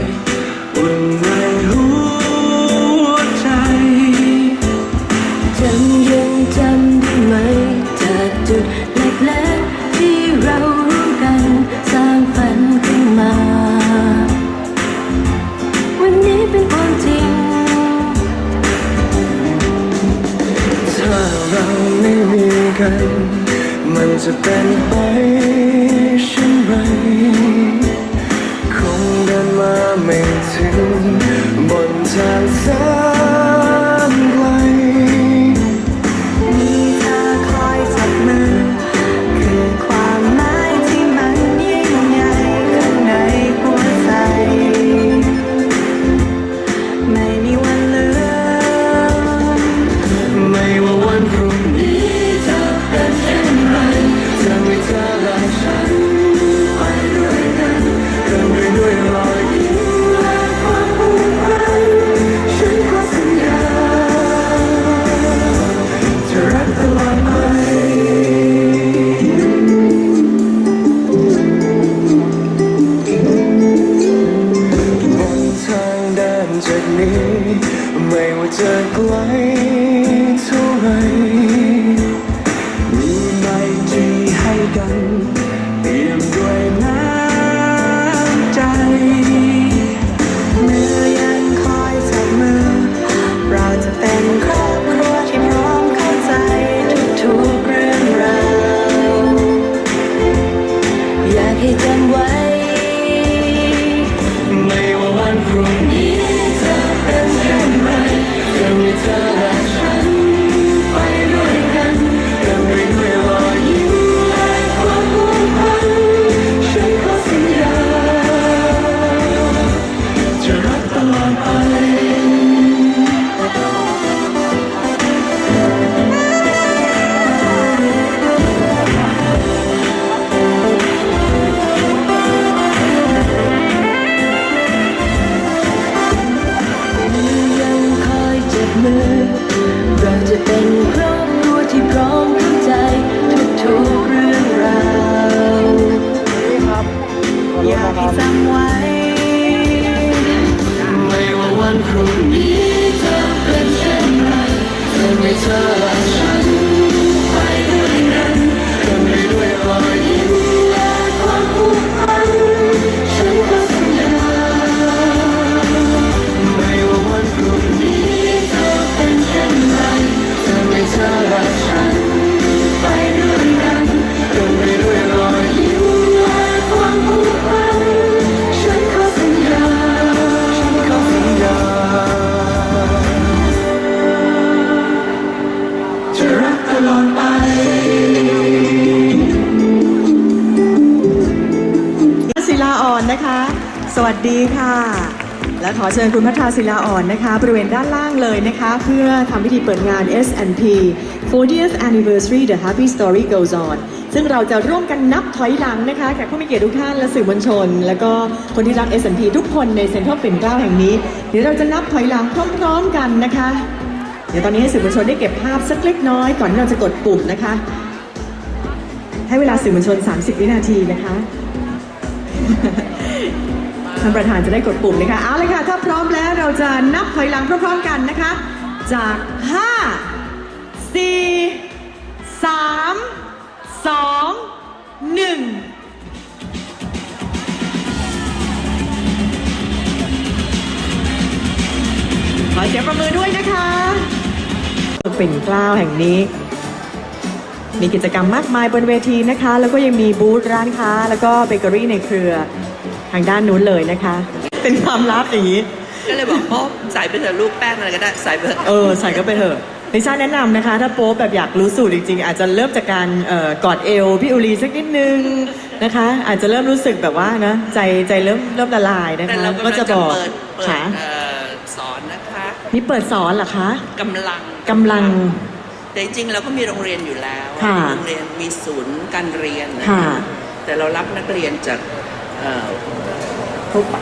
ยอุ่นในหัวใจจำยังจำได้ไหมจากจุดเล็กๆที่เราร่วมกันสร้างฝันขึ้นมา วันนี้เป็นความจริง ถ้าเราไม่มีกัน มันจะเป็นไป ไม่ว่าจะไกลเท่าไรมีไมตรีให้กัน ดีค่ะ และขอเชิญคุณพัทราศิลาอ่อนนะคะ บริเวณด้านล่างเลยนะคะ เพื่อทำพิธีเปิดงาน S&P 40th Anniversary The Happy Story Goes On ซึ่งเราจะร่วมกันนับถอยหลังนะคะแขกผู้มีเกียรติทุกท่านและสื่อมวลชน แล้วก็คนที่รัก S&P ทุกคนในเซ็นทรัลปิ่นเกล้าแห่งนี้ เดี๋ยวเราจะนับถอยหลังพร้อมๆกันนะคะ เดี๋ยวตอนนี้ให้สื่อมวลชนได้เก็บภาพสักเล็กน้อยก่อนที่เราจะกดปุ่มนะคะ ให้เวลาสื่อมวลชน 30 วินาทีนะคะ ท่านประธานจะได้กดปุ่มนะคะเอาเลยค่ะ ถ้าพร้อมแล้วเราจะนับถอยหลังพร้อมๆกันนะคะ จาก 5 4 3 2 1ขอเสียงประมือด้วยนะคะปิ่นเกล้าวแห่งนี้ มีกิจกรรมมากมายบนเวทีนะคะ แล้วก็ยังมีบูธร้านค้า แล้วก็เบเกอรี่ในเครือ ทางด้านนู้นเลยนะคะ เป็นความลับอย่างนี้ ก็เลยบอกพ่อใส่ไปเถอะลูกแป้งอะไรก็ได้ใส่ไปเถอะเออใส่ก็ไปเถอะลิซ่าแนะนำนะคะ ถ้าโป๊แบบอยากรู้สูตรจริงๆ อาจจะเริ่มจากการเอ่อกอดเอวพี่อุลีสักนิดนึงนะคะ อาจจะเริ่มรู้สึกแบบว่านะใจใจเริ่มเริ่มละลายนะแต่คะเราก็กำลังจะจะบอกเปิดเปิดค่ะเอ่อสอนนะคะนี่เปิดสอนเหรอคะกำลังกำลัง แต่จริงๆเราก็มีโรงเรียนอยู่แล้วค่ะโรงเรียนมีศูนย์การเรียนนค่ะแต่เรารับนักเรียนจาก เอ่อทั่วไป